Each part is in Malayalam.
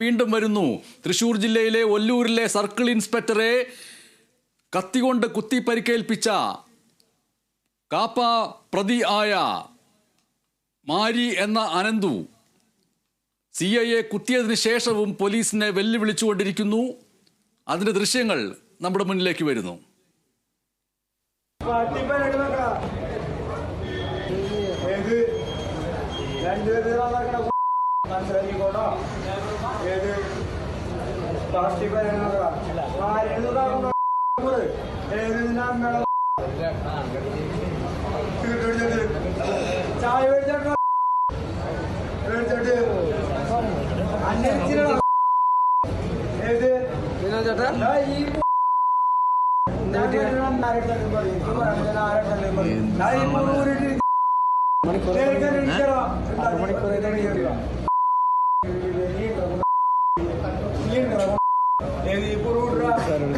വീണ്ടും വരുന്നു. തൃശൂർ ജില്ലയിലെ ഒല്ലൂരിലെ സർക്കിൾ ഇൻസ്പെക്ടറെ കത്തികൊണ്ട് കുത്തി പരിക്കേൽപ്പിച്ച കാപ്പ പ്രതി ആയ മാരി എന്ന അനന്തു സി ഐ എ കുത്തിയതിനു ശേഷവും പോലീസിനെ വെല്ലുവിളിച്ചുകൊണ്ടിരിക്കുന്നു. അതിന്റെ ദൃശ്യങ്ങൾ നമ്മുടെ മുന്നിലേക്ക് വരുന്നു. ആരെങ്കിലും നോക്കണോ? ഏത് ഇട്ടിട്ട് ചായ മേടിച്ചോ മേടിച്ചിട്ട് അന്വേഷിച്ചില്ലടാ. ഏത്? ദാ ഈ ഇത്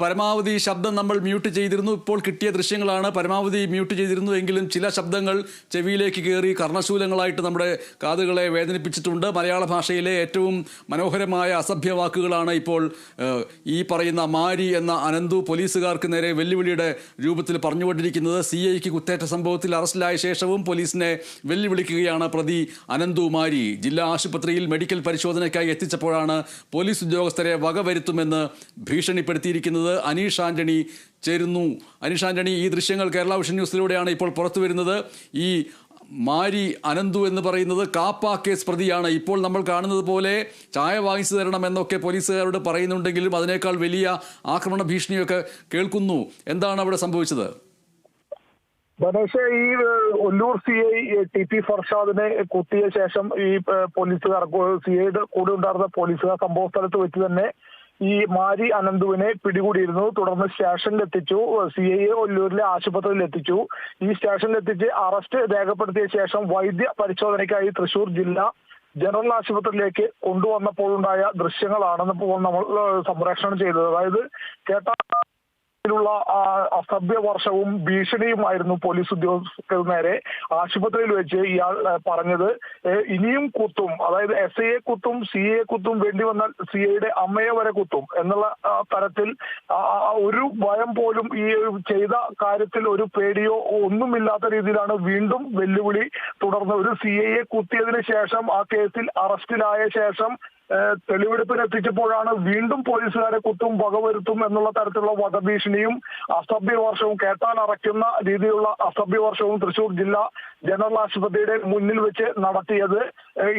പരമാവധി ശബ്ദം നമ്മൾ മ്യൂട്ട് ചെയ്തിരുന്നു. ഇപ്പോൾ കിട്ടിയ ദൃശ്യങ്ങളാണ്. പരമാവധി മ്യൂട്ട് ചെയ്തിരുന്നു എങ്കിലും ചില ശബ്ദങ്ങൾ ചെവിയിലേക്ക് കയറി കർണശൂലങ്ങളായിട്ട് നമ്മുടെ കാതുകളെ വേദനിപ്പിച്ചിട്ടുണ്ട്. മലയാള ഭാഷയിലെ ഏറ്റവും മനോഹരമായ അസഭ്യ വാക്കുകളാണ് ഇപ്പോൾ ഈ പറയുന്ന മാരി എന്ന അനന്തു പോലീസുകാർക്ക് നേരെ വെല്ലുവിളിയുടെ രൂപത്തിൽ പറഞ്ഞുകൊണ്ടിരിക്കുന്നത്. സി ഐക്ക് കുത്തേറ്റ സംഭവത്തിൽ അറസ്റ്റിലായ ശേഷവും പോലീസിനെ വെല്ലുവിളിക്കുകയാണ് പ്രതി അനന്തു മാരി. ജില്ലാ ആശുപത്രിയിൽ മെഡിക്കൽ പരിശോധനയ്ക്കായി എത്തിച്ചപ്പോഴാണ് പോലീസ് ഉദ്യോഗസ്ഥരെ വകവരുത്തുമെന്ന് ഭീഷണിപ്പെടുത്തിയിരിക്കുന്നത് അനീഷ് ആന്റണി ചേരുന്നു. അനീഷ് ആന്റണി ഈ ദൃശ്യങ്ങൾ കേരള വിഷൻ ന്യൂസിലൂടെയാണ് ഇപ്പോൾ പുറത്തു വരുന്നത്. ഈ മാരി അനന്തു എന്ന് പറയുന്നത് കാപ്പ കേസ് പ്രതിയാണ്. ഇപ്പോൾ നമ്മൾ കാണുന്നത് പോലെ ചായ വാങ്ങിച്ചു തരണം എന്നൊക്കെ പോലീസുകാരോട് പറയുന്നുണ്ടെങ്കിലും അതിനേക്കാൾ വലിയ ആക്രമണ ഭീഷണിയൊക്കെ കേൾക്കുന്നു. എന്താണ് അവിടെ സംഭവിച്ചത്? ഗണേഷ് ഈ Ollur C I T P ഫർഷാദിനെ കുത്തിയ ശേഷം ഈ പോലീസുകാർ സി ഐയുടെ കൂടെ ഉണ്ടായിരുന്ന പോലീസുകാർ സംഭവ സ്ഥലത്ത് വെച്ച് തന്നെ ഈ മാരി അനന്തുവിനെ പിടികൂടിയിരുന്നു. തുടർന്ന് സ്റ്റേഷനിൽ എത്തിച്ചു സി ഐ ഒല്ലൂരിലെ ആശുപത്രിയിൽ എത്തിച്ചു ഈ സ്റ്റേഷനിൽ എത്തിച്ച് അറസ്റ്റ് രേഖപ്പെടുത്തിയ ശേഷം വൈദ്യ പരിശോധനയ്ക്കായി തൃശൂർ ജില്ലാ ജനറൽ ആശുപത്രിയിലേക്ക് കൊണ്ടുവന്നപ്പോഴുണ്ടായ ദൃശ്യങ്ങളാണ് ഇപ്പോൾ നമ്മൾ സംപ്രേഷണം ചെയ്തത്. അതായത് കേട്ട ിലുള്ള അസഭ്യ വർഷവും ഭീഷണിയുമായിരുന്നു പോലീസ് ഉദ്യോഗസ്ഥർക്ക് നേരെ ആശുപത്രിയിൽ വെച്ച് ഇയാൾ പറഞ്ഞത്. ഇനിയും കുത്തും. അതായത് എസ് ഐയെ കുത്തും സി എ കുത്തും വേണ്ടി വന്നാൽ സി ഐയുടെ അമ്മയെ വരെ കുത്തും എന്നുള്ള തരത്തിൽ ഒരു ഭയം പോലും ഈ ചെയ്ത കാര്യത്തിൽ ഒരു പേടിയോ ഒന്നുമില്ലാത്ത രീതിയിലാണ് വീണ്ടും വെല്ലുവിളി തുടർന്ന് ഒരു സി ഐയെ കുത്തിയതിനു ശേഷം ആ കേസിൽ അറസ്റ്റിലായ ശേഷം ഏഹ് തെളിവെടുപ്പിന് എത്തിച്ചപ്പോഴാണ് വീണ്ടും പോലീസുകാരെ കുത്തും വകവരുത്തും എന്നുള്ള തരത്തിലുള്ള വധഭീഷണിയും അസഭ്യവർഷവും കേട്ടാൽ അറയ്ക്കുന്ന രീതിയിലുള്ള അസഭ്യവർഷവും തൃശൂർ ജില്ലാ ജനറൽ ആശുപത്രിയുടെ മുന്നിൽ വെച്ച് നടത്തിയത്.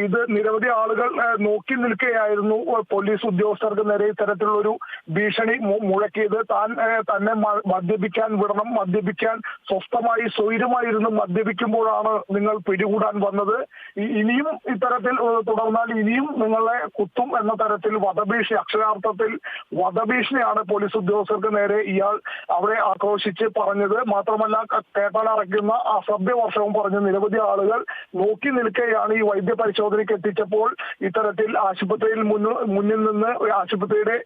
ഇത് നിരവധി ആളുകൾ നോക്കി നിൽക്കുകയായിരുന്നു. പോലീസ് ഉദ്യോഗസ്ഥർക്ക് നേരെ ഇത്തരത്തിലുള്ള ഒരു ഭീഷണി മുഴക്കിയത്. താൻ തന്നെ മദ്യപിക്കാൻ വിടണം മദ്യപിക്കാൻ സ്വസ്ഥമായി സ്വൈരമായിരുന്ന് മദ്യപിക്കുമ്പോഴാണ് നിങ്ങൾ പിടികൂടാൻ വന്നത്. ഇനിയും ഇത്തരത്തിൽ തുടർന്നാൽ ഇനിയും നിങ്ങളെ കുത്തും എന്ന തരത്തിൽ വധഭീഷണി അക്ഷരാർത്ഥത്തിൽ വധഭീഷണിയാണ് പോലീസ് ഉദ്യോഗസ്ഥർക്ക് നേരെ ഇയാൾ അവരെ ആക്രോശിച്ച് പറഞ്ഞത്. മാത്രമല്ല കേട്ടാലടയ്ക്കുന്ന അറയ്ക്കുന്ന അസഭ്യവർഷവും പറഞ്ഞ് നിരവധി ആളുകൾ നോക്കി നിൽക്കുകയാണ് ഈ വൈദ്യ പരിശോധനയ്ക്ക് എത്തിച്ചപ്പോൾ ഇത്തരത്തിൽ ആശുപത്രിയിൽ മുന്നിൽ നിന്ന് ആശുപത്രിയുടെ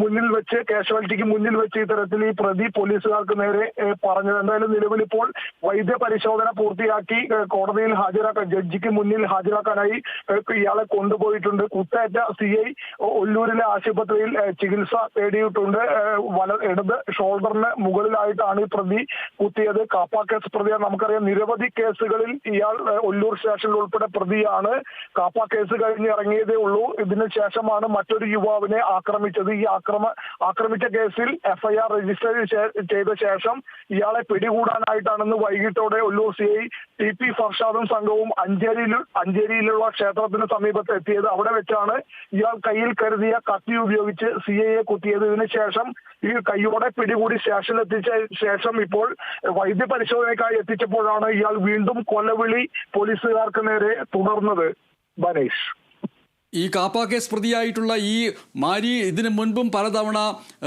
മുന്നിൽ വെച്ച് കാഷ്വാലിറ്റിക്ക് മുന്നിൽ വെച്ച് ഇത്തരത്തിൽ ഈ പ്രതി പോലീസുകാർക്ക് നേരെ പറഞ്ഞത്. എന്തായാലും നിലവിൽ ഇപ്പോൾ വൈദ്യ പരിശോധന പൂർത്തിയാക്കി കോടതിയിൽ ഹാജരാക്കാൻ ജഡ്ജിക്ക് മുന്നിൽ ഹാജരാക്കാനായി ഇയാളെ കൊണ്ടുപോയിട്ടുണ്ട്. കുത്തേറ്റ സി ഐ ഒല്ലൂരിലെ ആശുപത്രിയിൽ ചികിത്സ തേടിയിട്ടുണ്ട്. വല ഇടത് ഷോൾഡറിന് മുകളിലായിട്ടാണ് ഈ പ്രതി കുത്തിയത്. കാപ്പ കേസ് പ്രതിയാണ്. നമുക്കറിയാം നിരവധി കേസുകളിൽ ഇയാൾ ഒല്ലൂർ സ്റ്റേഷനിൽ ഉൾപ്പെടെ പ്രതിയാണ്. കാപ്പ കേസ് കഴിഞ്ഞ് ഇറങ്ങിയതേ ഉള്ളൂ. ഇതിന് ശേഷമാണ് മറ്റൊരു യുവാവിനെ ആക്രമിച്ചത്. ഈ ആക്രമ ആക്രമിച്ച കേസിൽ എഫ്ഐആർ രജിസ്റ്റർ ചെയ്ത ശേഷം ഇയാളെ പിടികൂടാനായിട്ടാണെന്ന് വൈകിട്ടോടെ Ollur C I T P ഫർഷാദും സംഘവും അഞ്ചേരിയിൽ അഞ്ചേരിയിലുള്ള ക്ഷേത്രത്തിന് സമീപത്ത് എത്തിയത് അവിടെ വെച്ചാണ് ഇയാൾ കയ്യിൽ കരുതിയ കത്തി ഉപയോഗിച്ച് സി ഐയെ കുത്തിയത് ഇതിന് ശേഷം ഈ കൈയോടെ പിടികൂടി സ്റ്റേഷനിൽ എത്തിച്ച ശേഷം ഇപ്പോൾ വൈദ്യ പരിശോധനയ്ക്കായി എത്തിച്ചപ്പോഴാണ് ഇയാൾ വീണ്ടും കൊലവിളി പോലീസുകാർക്ക് നേരെ തുടർന്നത്. ബനേഷ്. ഈ കാപ്പ കേസ് പ്രതിയായിട്ടുള്ള ഈ മാരി ഇതിനു മുൻപും പലതവണ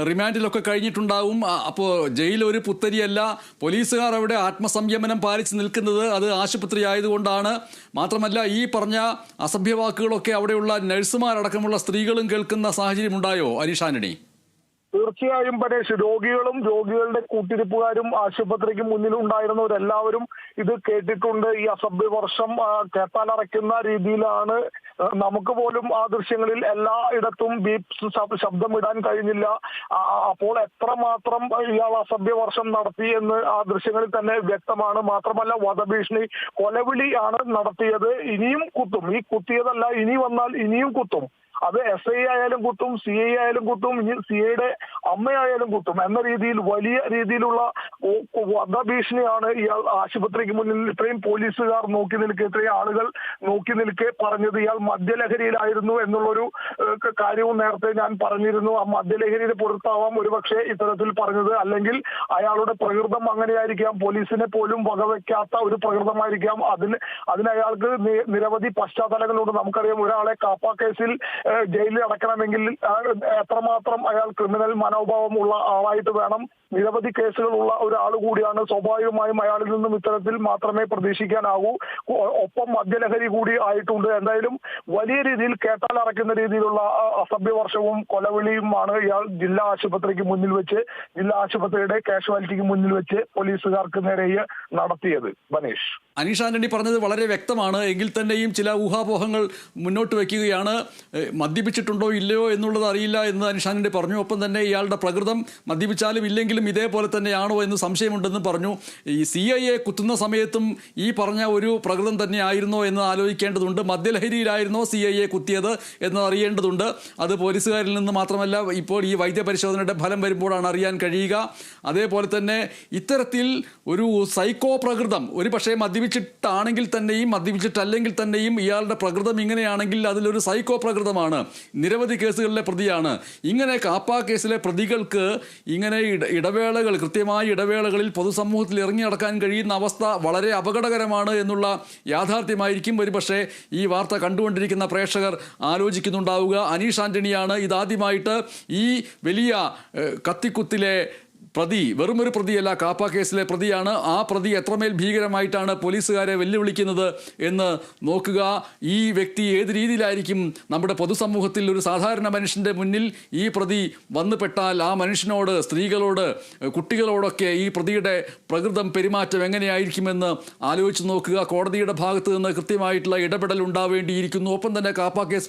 റിമാൻഡിലൊക്കെ കഴിഞ്ഞിട്ടുണ്ടാവും. അപ്പോൾ ജയിലൊരു പുത്തരിയല്ല. പോലീസുകാർ അവിടെ ആത്മസംയമനം പാലിച്ച് നിൽക്കുന്നത് അത് ആശുപത്രി ആയതുകൊണ്ടാണ് മാത്രമല്ല ഈ പറഞ്ഞ അസഭ്യവാക്കുകളൊക്കെ അവിടെയുള്ള നഴ്സുമാരടക്കമുള്ള സ്ത്രീകളും കേൾക്കുന്ന സാഹചര്യം ഉണ്ടായോ അനീഷാനണി തീർച്ചയായും പരേഷ് രോഗികളും രോഗികളുടെ കൂട്ടിരിപ്പുകാരും ആശുപത്രിക്ക് മുന്നിൽ ഉണ്ടായിരുന്നവരെല്ലാവരും ഇത് കേട്ടിട്ടുണ്ട്. ഈ അസഭ്യവർഷം വർഷം കേട്ടാലറയ്ക്കുന്ന രീതിയിലാണ്. നമുക്ക് പോലും ആ ദൃശ്യങ്ങളിൽ എല്ലായിടത്തും ബീപ്സ് ശബ്- ശബ്ദം ഇടാൻ കഴിഞ്ഞില്ല. അപ്പോൾ അപ്പോൾ എത്രമാത്രം ഇയാൾ അസഭ്യ വർഷം നടത്തി എന്ന് ആ ദൃശ്യങ്ങളിൽ തന്നെ വ്യക്തമാണ്. മാത്രമല്ല വധഭീഷണി കൊലവിളി ആണ് നടത്തിയത്. ഇനിയും കുത്തും. ഈ കുത്തിയതല്ല ഇനി വന്നാൽ ഇനിയും കുത്തും. അത് എസ് ഐ ആയാലും കുത്തും സി ഐ ആയാലും കുത്തും. ഇനി സി ഐയുടെ അമ്മയായാലും കുത്തും എന്ന രീതിയിൽ വലിയ രീതിയിലുള്ള വധഭീഷണിയാണ് ഇയാൾ ആശുപത്രിക്ക് മുന്നിൽ ഇത്രയും പോലീസുകാർ നോക്കി നിൽക്കെ ഇത്രയും ആളുകൾ നോക്കി നിൽക്കെ പറഞ്ഞത്. ഇയാൾ മദ്യലഹരിയിലായിരുന്നു എന്നുള്ളൊരു കാര്യവും നേരത്തെ ഞാൻ പറഞ്ഞിരുന്നു. ആ മദ്യലഹരിയുടെ പുറത്താവാം ഒരുപക്ഷെ ഇത്തരത്തിൽ പറഞ്ഞത്. അല്ലെങ്കിൽ അയാളുടെ പ്രകൃതം അങ്ങനെയായിരിക്കാം. പോലീസിനെ പോലും വകവെക്കാത്ത ഒരു പ്രകൃതമായിരിക്കാം. അതിന് അതിന് അയാൾക്ക് നിരവധി പശ്ചാത്തലങ്ങളുണ്ട്. നമുക്കറിയാം ഒരാളെ കാപ്പ കേസിൽ ജയിലിൽ അടക്കണമെങ്കിൽ എത്രമാത്രം അയാൾ ക്രിമിനൽ മനോഭാവം ഉള്ള ആളായിട്ട് വേണം. നിരവധി കേസുകളുള്ള ഒരാൾ കൂടിയാണ് സ്വാഭാവികമായും അയാളിൽ നിന്നും ഇത്തരത്തിൽ മാത്രമേ പ്രതീക്ഷിക്കാനാവൂ ഒ- ഒപ്പം മദ്യലഹരി കൂടി ആയിട്ടുണ്ട്. എന്തായാലും വലിയ രീതിയിൽ കേട്ടാൽ അറക്കുന്ന രീതിയിലുള്ള അസഭ്യവർഷവും കൊലവിളിയുമാണ് ഇയാൾ ജില്ലാ ആശുപത്രിക്ക് മുന്നിൽ വെച്ച് ജില്ലാ ആശുപത്രിയുടെ കാഷ്വാലിറ്റിക്ക് മുന്നിൽ വെച്ച് പോലീസുകാർക്ക് നേരെ നടത്തിയത്. ബനീഷ്. അനീഷ് ആന്റണി പറഞ്ഞത് വളരെ വ്യക്തമാണ്. എങ്കിൽ തന്നെയും ചില ഊഹാപോഹങ്ങൾ മുന്നോട്ട് വയ്ക്കുകയാണ് മദ്യപിച്ചിട്ടുണ്ടോ ഇല്ലയോ എന്നുള്ളത് അറിയില്ല എന്ന് അനീഷ് ആന്റണി പറഞ്ഞു. ഒപ്പം തന്നെ ഇയാളുടെ പ്രകൃതം മദ്യപിച്ചാലും ഇല്ലെങ്കിലും ഇതേപോലെ തന്നെയാണോ എന്ന് സംശയമുണ്ടെന്ന് പറഞ്ഞു. ഈ സി ഐ എ കുത്തുന്ന സമയത്തും ഈ പറഞ്ഞ ഒരു പ്രകൃതം തന്നെ ആയിരുന്നോ എന്ന് ആലോചിക്കേണ്ടതുണ്ട്. മദ്യലഹരിയിലായിരുന്നോ സി ഐ എ കുത്തിയത് എന്ന് അറിയേണ്ടതുണ്ട്. അത് പോലീസുകാരിൽ നിന്ന് മാത്രമല്ല ഇപ്പോൾ ഈ വൈദ്യപരിശോധനയുടെ ഫലം വരുമ്പോഴാണ് അറിയാൻ കഴിയുക. അതേപോലെ തന്നെ ഇത്തരത്തിൽ ഒരു സൈക്കോ പ്രകൃതം ഒരു പക്ഷേ മദ്യപിച്ചിട്ടാണെങ്കിൽ തന്നെയും മദ്യപിച്ചിട്ടല്ലെങ്കിൽ തന്നെയും ഇയാളുടെ പ്രകൃതം ഇങ്ങനെയാണെങ്കിൽ അതിലൊരു സൈക്കോ പ്രകൃതമാണ്. നിരവധി കേസുകളിലെ പ്രതിയാണ്. ഇങ്ങനെ കാപ്പ കേസിലെ പ്രതികൾക്ക് ഇങ്ങനെ ഇട ഇടവേളകൾ കൃത്യമായ ഇടവേളകളിൽ പൊതുസമൂഹത്തിൽ ഇറങ്ങി നടക്കാൻ കഴിയുന്ന അവസ്ഥ വളരെ അപകടകരമാണ് എന്നുള്ള യാഥാർത്ഥ്യമായിരിക്കും. ഒരുപക്ഷെ ഈ വാർത്ത കണ്ടുകൊണ്ടിരിക്കുന്ന പ്രേക്ഷകർ ആലോചിക്കുന്നുണ്ടാവുക. അനീഷ് ആന്റണിയാണ് ഇതാദ്യമായിട്ട് ഈ വലിയ കത്തിക്കുത്തിലെ പ്രതി വെറുമൊരു പ്രതിയല്ല കാപ്പ കേസിലെ പ്രതിയാണ്. ആ പ്രതി എത്രമേൽ ഭീകരമായിട്ടാണ് പോലീസുകാരെ വെല്ലുവിളിക്കുന്നത് എന്ന് നോക്കുക. ഈ വ്യക്തി ഏത് രീതിയിലായിരിക്കും നമ്മുടെ പൊതുസമൂഹത്തിൽ ഒരു സാധാരണ മനുഷ്യന്റെ മുന്നിൽ ഈ പ്രതി വന്നുപെട്ടാൽ ആ മനുഷ്യനോട് സ്ത്രീകളോട് കുട്ടികളോടൊക്കെ ഈ പ്രതിയുടെ പ്രകൃതം പെരുമാറ്റം എങ്ങനെയായിരിക്കുമെന്ന് ആലോചിച്ച് നോക്കുക. കോടതിയുടെ ഭാഗത്ത് നിന്ന് കൃത്യമായിട്ടുള്ള ഇടപെടൽ ഉണ്ടാവേണ്ടിയിരിക്കുന്നു. ഒപ്പം തന്നെ കാപ്പ കേസ്